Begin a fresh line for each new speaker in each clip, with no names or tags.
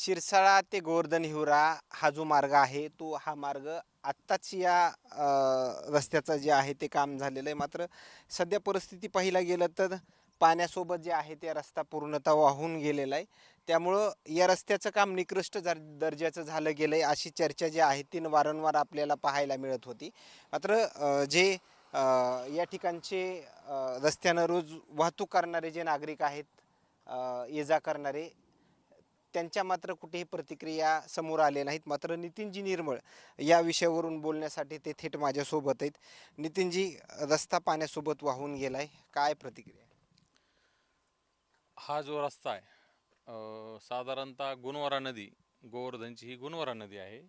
शिरसाळा ते गोवर्धन हिवरा हा जो मार्ग आहे तो हा मार्ग आत्ताच या रस्त्याचं जे आहे ते काम झालेलं आहे. मात्र सध्या परिस्थिती पाहिला गेलं तर पाण्यासोबत जे आहे ते रस्ता पूर्णतः वाहून गेलेला आहे. त्यामुळं या रस्त्याचं काम निकृष्ट दर दर्जाचं झालं गेलं आहे अशी चर्चा जी आहे ती वारंवार आपल्याला पाहायला मिळत होती. मात्र जे या ठिकाणचे रस्त्यानं रोज वाहतूक करणारे जे नागरिक आहेत ये जा करणारे त्यांच्या मात्र कुठेही प्रतिक्रिया समोर आल्या नाहीत. मात्र नितीनजी निर्मळ या विषयावरून बोलण्यासाठी ते थेट माझ्यासोबत आहेत. नितीनजी रस्ता पाण्यासोबत वाहून गेलाय. काय प्रतिक्रिया?
हा जो रस्ता आहे साधारणतः गुणवरा नदी गोवर्धनची ही गुणवरा नदी आहे.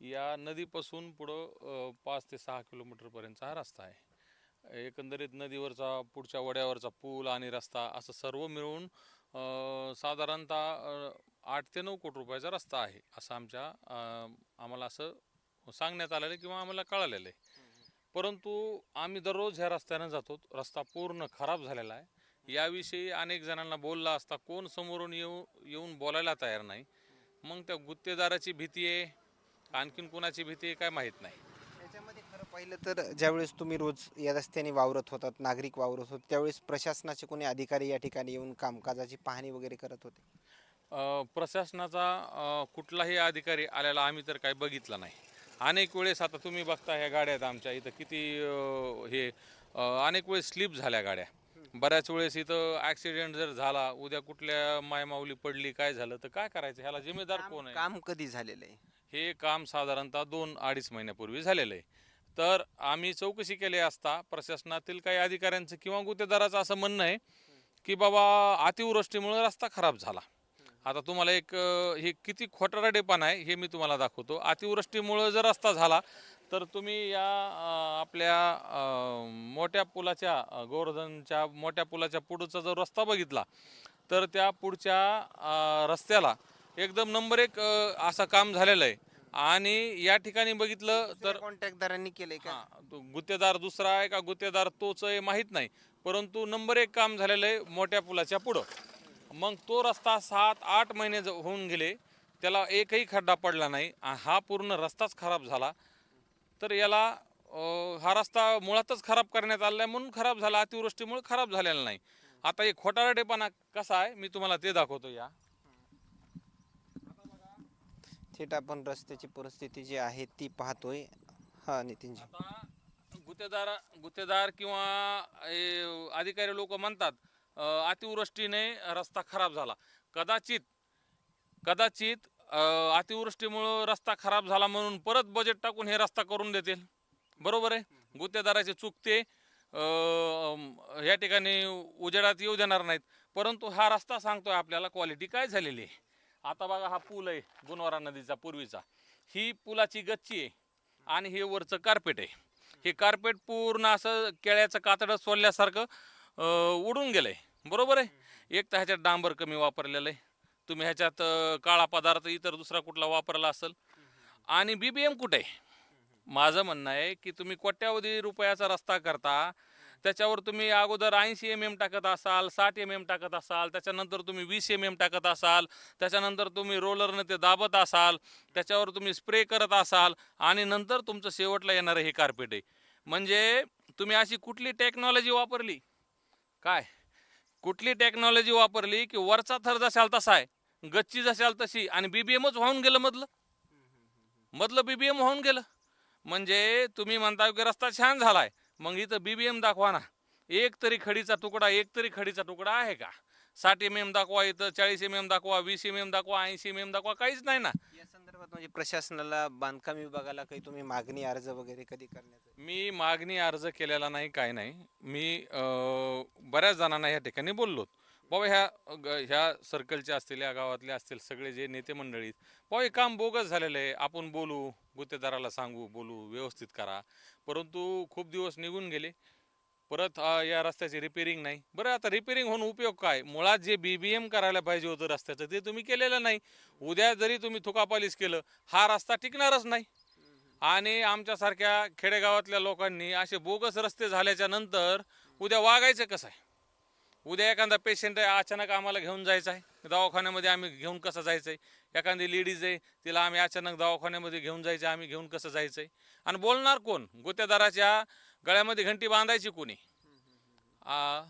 या नदीपासून पुढं पाच ते सहा किलोमीटरपर्यंतचा हा रस्ता आहे. एकंदरीत नदीवरचा पुढच्या वड्यावरचा पूल आणि रस्ता असं सर्व मिळून साधारणतः आठ ते नऊ कोटी रुपयाचा रस्ता आहे असं आमच्या आम्हाला असं सांगण्यात आलेलं आहे किंवा आम्हाला कळालेलं आहे. परंतु आम्ही दररोज ह्या रस्त्यानं जातो रस्ता पूर्ण खराब झालेला आहे. याविषयी अनेक जणांना बोलला असता कोण समोरून येऊ येऊन बोलायला तयार नाही. मग त्या गुत्तेदाराची भीती आहे आणखीन कुणाची भीती आहे काय माहीत नाही.
त्याच्यामध्ये खरं पाहिलं तर ज्यावेळेस तुम्ही रोज या रस्त्याने वावरत होतात नागरिक वावरत होते त्यावेळेस प्रशासनाचे कोणी अधिकारी या ठिकाणी येऊन कामकाजाची पाहणी वगैरे करत होते?
प्रशासनाचा कुठलाही अधिकारी आलेला आम्ही तर काही बघितला नाही. अनेक वेळेस आता तुम्ही बघता ह्या गाड्या आहेत आमच्या इथं किती हे अनेक वेळेस स्लिप झाल्या गाड्या. बऱ्याच वेळेस इथं ॲक्सिडेंट जर झाला उद्या कुठल्या मायमाऊली पडली काय झालं तर काय करायचं? ह्याला जिम्मेदार कोण आहे?
काम कधी झालेलं आहे?
हे काम साधारणतः दोन अडीच महिन्यापूर्वी झालेलं आहे. तर आम्ही चौकशी केली असता प्रशासनातील काही अधिकाऱ्यांचं किंवा गुत्तेदाराचं असं म्हणणं आहे की बाबा अतिवृष्टीमुळे रस्ता खराब झाला. आता तुम्हाला एक अं, हे किती खोटारडेपण आहे हे मी तुम्हाला दाखवतो. अतिवृष्टीमुळं जर रस्ता झाला तर तुम्ही या अं, आपल्या अं, मोठ्या पुलाच्या अं, गोवर्धनच्या मोठ्या पुलाच्या पुढचा जर रस्ता बघितला तर त्या पुढच्या अं, रस्त्याला एकदम नंबर एक अं, असं काम झालेलं आहे. आणि या ठिकाणी बघितलं तर
कॉन्ट्रॅक्टदारांनी केलंय का?
हा, तो गुत्तेदार दुसरा आहे का गुत्तेदार तोच आहे माहीत नाही. परंतु नंबर एक काम झालेलं आहे मोठ्या पुलाच्या पुढं. मग तो रस्ता सात आठ महिने ज- होऊन गेले. त्याला एकही खड्डा पडला नाही आ- हा पूर्ण रस्ताच खराब झाला. तर याला अं, हा रस्ता मुळातच खराब करण्यात आला आहे म्हणून खराब झाला. अतिवृष्टीमुळे खराब झालेला नाही. आता एक खोटारडेपणा कसा आहे? मी तुम्हाला ते दाखवतो या.
थेट आपण रस्त्याची परिस्थिती जी आहे ती पाहतोय. हा नितीनजी.
आता गुत्तेदार गुत्तेदार किंवा ए, अधिकारी लोक म्हणतात अतिवृष्टीने रस्ता खराब झाला. कदाचित कदाचित अतिवृष्टीमुळं रस्ता खराब झाला म्हणून परत बजेट टाकून हे रस्ता करून देतील. बरोबर आहे? गुत्तेदाराचे चुकते ह्या या ठिकाणी उजेडात येऊ देणार नाहीत. परंतु हा रस्ता सांगतोय आपल्याला क्वालिटी काय झालेली आहे? आता बघा हा पूल आहे गुणवारा नदीचा पूर्वीचा. ही पुलाची गच्ची आहे आणि हे वरचं कार्पेट आहे. हे कार्पेट पूर्ण असं केळ्याचं कातडं सोडल्यासारखं उडून गेलं आहे बरोबर आहे? एक तर ह्याच्यात डांबर कमी वापरलेलं आहे. तुम्ही ह्याच्यात काळा पदार्थ इतर दुसरा कुठला वापरला असेल? आणि बी बी एम कुठे? आहे माझं म्हणणं आहे की तुम्ही कोट्यावधी रुपयाचा रस्ता करता. त्याच्यावर तुम्ही अगोदर ऐंशी एम एम टाकत असाल साठ एम एम टाकत असाल त्याच्यानंतर तुम्ही वीस एम एम टाकत असाल त्याच्यानंतर तुम्ही रोलरनं ते दाबत असाल त्याच्यावर तुम्ही स्प्रे करत असाल आणि नंतर तुमचं शेवटला येणारं हे कार्पेट आहे. म्हणजे तुम्ही अशी कुठली टेक्नॉलॉजी वापरली? काय? कुठली टेक्नॉलॉजी वापरली की वरचा थर जशाल तसा आहे गच्ची जशाल तशी आणि बीबीएमच वाहून गेलं मधलं? मधलं बीबीएम वाहून गेलं? म्हणजे तुम्ही म्हणता की रस्ता छान झालाय मग इथं बीबीएम दाखवा ना. एक तरी खडीचा तुकडा एक तरी खडीचा तुकडा आहे का? साठ एम एम दाखवा इथं चाळीस एम एम दाखवा वीस एम एम दाखवा ऐंशी एम एम दाखवा काहीच नाही ना.
या संदर्भात म्हणजे प्रशासनाला बांधकाम विभागाला काही तुम्ही मागणी अर्ज वगैरे कधी करण्यात
मी मागणी अर्ज केलेला नाही काय नाही. मी अं, बऱ्याच जणांना या ठिकाणी बोललो. बाबा ह्या ग- ह्या सर्कलचे असतील या गावातले असतील सगळे जे नेते मंडळी आहेत, बाबा हे काम बोगस झालेलं आहे. आपण बोलू गुत्तेदाराला सांगू बोलू व्यवस्थित करा. परंतु खूप दिवस निघून गेले. परत या रस्त्याची रिपेरिंग नाही. बरं आता रिपेरिंग होऊन उपयोग काय? मुळात जे बी बी एम करायला पाहिजे होतं रस्त्याचं ते तुम्ही केलेलं नाही. उद्या जरी तुम्ही थुकापालीस केलं हा रस्ता टिकणारच नाही. आणि आमच्यासारख्या खेडेगावातल्या लोकांनी असे बोगस रस्ते झाल्याच्यानंतर उद्या वागायचं कसं आहे? उद्या एखादा पेशंट आहे अचानक आम्हाला घेऊन जायचं आहे. दवाखान्यामध्ये आम्ही घेऊन कसं जायचं आहे एखादी लेडीज आहे तिला आम्ही अचानक दवाखान्यामध्ये घेऊन जायचं आम्ही घेऊन कसं जायचं आहे आणि बोलणार कोण? गोत्यादाराच्या गळ्यामध्ये घंटी बांधायची कोणी? आ,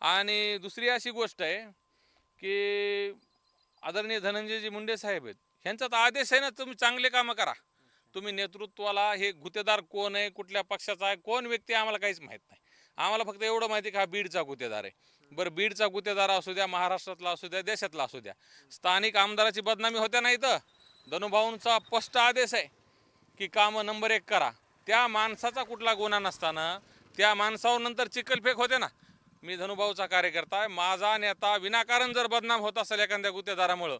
आणि दुसरी अशी गोष्ट आहे की आदरणीय धनंजयजी मुंडे साहेब आहेत. ह्यांचा तर आदेश आहे ना तुम्ही चांगले कामं करा. तुम्ही नेतृत्वाला हे गुत्तेदार कोण आहे कुठल्या पक्षाचा आहे कोण व्यक्ती आहे आम्हाला काहीच माहीत नाही. आम्हाला फक्त एवढं माहिती आहे की हा बीडचा गुतेदार आहे. बरं बीडचा गुत्तेदार असू द्या महाराष्ट्रातला असू द्या देशातला असू द्या. स्थानिक आमदाराची बदनामी होत्या नाही तर धनुभाऊंचा स्पष्ट आदेश आहे की कामं नंबर एक करा. त्या माणसाचा कुठला गुन्हा नसताना त्या माणसावर नंतर चिखलफेक होते ना. मी धनुभाऊचा कार्यकर्ता आहे. माझा नेता विनाकारण जर बदनाम होत असेल एखाद्या गुत्तेदारामुळं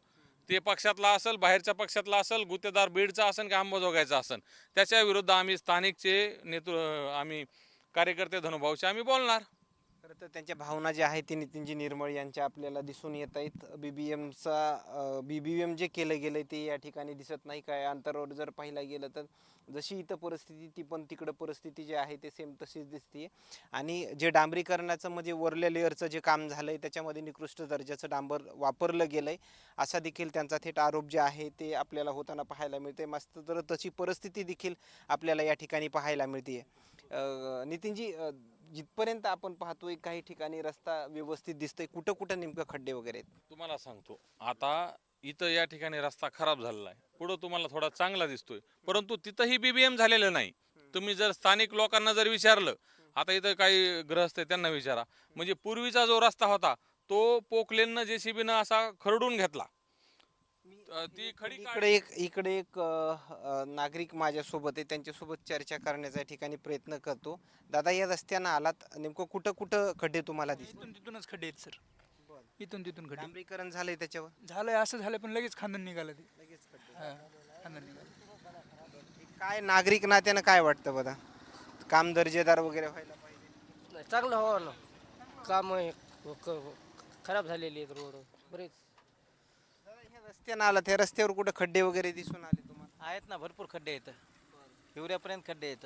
ते पक्षातला असेल बाहेरच्या पक्षातला असेल गुत्तेदार बीडचा असेल की अंबाजोगायचा असेल त्याच्या विरुद्ध आम्ही स्थानिकचे नेतृ आम्ही कार्यकर्ते धनुभाऊचे आम्ही बोलणार.
खरं तर त्यांच्या भावना ज्या आहेत ते नितीनजी निर्मळ यांच्या आपल्याला दिसून येत आहेत. बी बी एमचा बी बी एम जे केलं गेलं ते या ठिकाणी दिसत नाही. काय अंतरावर जर पाहिला गेलं तर जशी इथं परिस्थिती ती पण तिकडं परिस्थिती जी आहे ते सेम तशीच दिसते आणि जे डांबरीकरणाचं म्हणजे वरल्या लेअरचं जे काम झालं आहे त्याच्यामध्ये निकृष्ट दर्जाचं डांबर वापरलं गेलं आहे असा देखील त्यांचा थेट आरोप जे आहे ते आपल्याला होताना पाहायला मिळते मस्त तर तशी परिस्थिती देखील आपल्याला या ठिकाणी पाहायला मिळते नितीनजी जिथपर्यंत आपण पाहतोय काही ठिकाणी रस्ता व्यवस्थित दिसतोय कुठं कुठं नेमकं खड्डे वगैरे आहेत?
तुम्हाला सांगतो आता इथं या ठिकाणी रस्ता खराब झालेला आहे. पुढं तुम्हाला थोडा चांगला दिसतोय परंतु तिथंही बीबीएम झालेलं नाही. तुम्ही जर स्थानिक लोकांना जर विचारलं आता इथं काही ग्रहस्थ आहे त्यांना विचारा. म्हणजे पूर्वीचा जो रस्ता होता तो पोकलेननं जेसीबीनं असा खरडून घेतला. ती खडी
इकडे एक इकडे एक अ, नागरिक माझ्यासोबत आहे. त्यांच्यासोबत चर्चा करण्याचा या ठिकाणी प्रयत्न करतो. दादा या रस्त्यानं आलात. नेमकं कुठं कुठं खड्डे तुम्हाला दिसतात
इथून तिथूनच खड्डे आहेत सर. इथून तिथून खड्डे.
डांबरीकरण झालंय त्याच्यावर?
झालंय असं झालं पण लगेच खांदण निघालं ते. हा, खांदण निघालं.
काय नागरिक नात्यानं काय वाटतं बघा? काम दर्जेदार वगैरे व्हायला पाहिजे.
नाही, चांगलं व्हावं ना. काम खराब झालेली आहेत रोड बरेच.
रस्त्यानं आलात त्या रस्त्यावर कुठं खड्डे वगैरे दिसून आले तुम्हाला?
आहेत ना भरपूर खड्डे आहेत. हिवऱ्यापर्यंत खड्डे आहेत.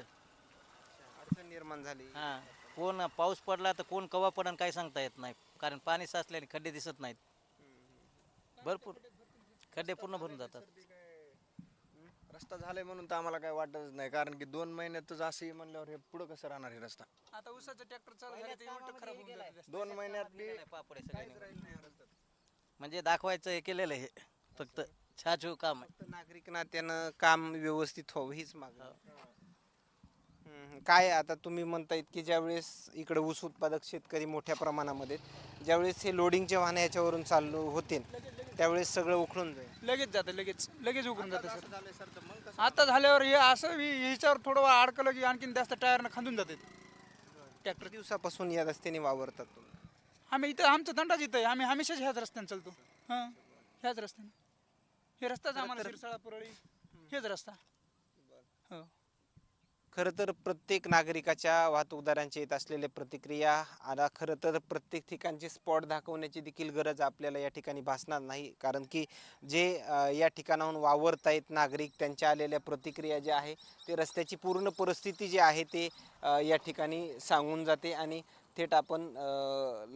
अडचण निर्माण झाली.
हां. कोण पाऊस पडला तर कोण कवा पडन काय सांगता येत नाही. कारण पाणी साचल्याने खड्डे दिसत नाहीत. भरपूर खड्डे पूर्ण भरून जातात.
रस्ता झालाय म्हणून तर आम्हाला काय वाटतच नाही. कारण की दोन महिन्यातच असे म्हणल्यावर हे पुढं कसं राहणार हे रस्ता?
आता उसाचं ट्रॅक्टर चालू झालं ते उलटं खराब होऊन जातं. रस्ता.
दोन
पापड सगळे निघून. म्हणजे दाखवायचं हे केलेलं आहे. हे. फक्त छाछू काम आहे.
फक्त नागरिक नात्यानं काम व्यवस्थित व्हावं हीच माग काय आता तुम्ही म्हणतायत की ज्यावेळेस इकडे ऊस उत्पादक शेतकरी मोठ्या प्रमाणामध्ये आहेत, ज्यावेळेस हे लोडिंगचे वाहन याच्यावरून चालू होतील त्यावेळेस सगळं उखळून जाईल.
लगेच जातं लगेच लगेच उकरून जातं सर. आता झाल्यावर हे असं ह्याच्यावर थोडं अडकलं की आणखीन जास्त टायरनं खांदून जाते. ट्रॅक्टर.
दिवसापासून या रस्त्याने वावरतात तुम्ही.
आम्ही इथं आमचा दंडाच इथं आहे. आम्ही हमेशाच ह्याच रस्त्याने चालतो. हां. ह्याच रस्त्याने. हे रस्ताच आम्हाला शिरसाळा परळी हेच रस्ता. हो.
खरं तर प्रत्येक नागरिकाच्या वाहतूकदारांच्या येत असलेल्या प्रतिक्रिया आणि खरं तर प्रत्येक ठिकाणचे स्पॉट दाखवण्याची देखील गरज आपल्याला या ठिकाणी भासणार नाही. कारण की जे अ, या ठिकाणाहून वावरत आहेत नागरिक त्यांच्या आलेल्या प्रतिक्रिया ज्या आहे ते रस्त्याची पूर्ण परिस्थिती जी आहे ते अ, या ठिकाणी सांगून जाते आणि थेट आपण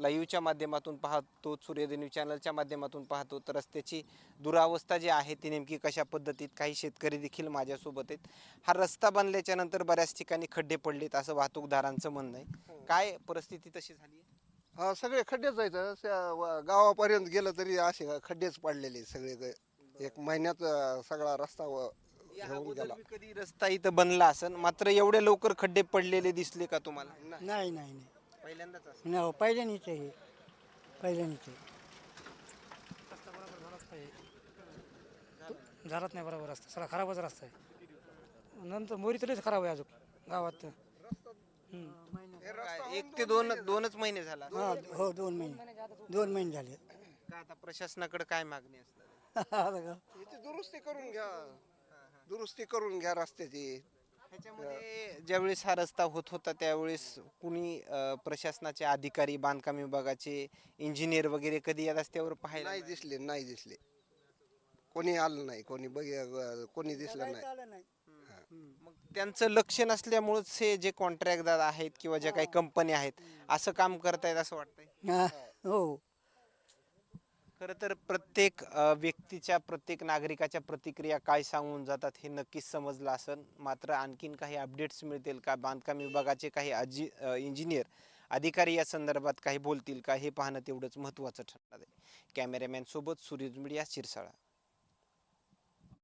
लाईव्हच्या माध्यमातून पाहतो सूर्योदय न्यूज चॅनलच्या माध्यमातून पाहतो तर रस्त्याची दुरावस्था जी आहे ती नेमकी कशा पद्धतीत काही शेतकरी देखील माझ्यासोबत आहेत. हा रस्ता बनल्याच्या नंतर बऱ्याच ठिकाणी खड्डे पडलेत असं वाहतूकदारांचं म्हणणं आहे. काय परिस्थिती तशी झाली?
हा सगळे खड्डेच व- गावापर्यंत गेलं तरी असे खड्डेच पडलेले सगळे. एक महिन्यात सगळा रस्ता
कधी रस्ता इथं बनला असेल मात्र एवढे लवकर खड्डे पडलेले दिसले का तुम्हाला?
नाही नाही नाही.
पहिल्यांदाच असं.
नाही पहिल्यानीच आहे पहिल्यानीच आहे.
झालाच नाही बरोबर रस्ता. सगळा खराबच रस्ता आहे. नंतर मोरी तरीच खराब आहे अजून गावात.
काय, एक ते दोन दोनच महिने झाला.
हा हो दोन महिने. दोन महिने झाले.
का आता प्रशासनाकडे काय मागणी असणार?
दुरुस्ती करून घ्या. दुरुस्ती करून घ्या रस्त्याची.
ज्यावेळेस हा रस्ता होत होता त्यावेळेस कुणी अं, प्रशासनाचे अधिकारी बांधकाम विभागाचे इंजिनियर वगैरे कधी या रस्त्यावर पाहायला
नाही दिसले नाही दिसले. कोणी आलं नाही कोणी बघ कोणी दिसलं नाही
आलं नाही.
मग त्यांचं लक्ष नसल्यामुळेच हे जे कॉन्ट्रॅक्टदार आहेत किंवा ज्या काही कंपन्या आहेत असं काम करतायत असं वाटतंय?
हा, हो.
खरं तर प्रत्येक व्यक्तीच्या प्रत्येक नागरिकाच्या प्रतिक्रिया काय सांगून जातात हे नक्कीच समजलं असेल मात्र आणखीन काही अपडेट्स मिळतील का? बांधकाम विभागाचे काही अजी इंजिनियर अधिकारी या संदर्भात काही बोलतील का? हे पाहणं तेवढंच महत्त्वाचं ठरणार आहे. कॅमेरामॅनसोबत सूर्यज मीडिया शिरसाळा.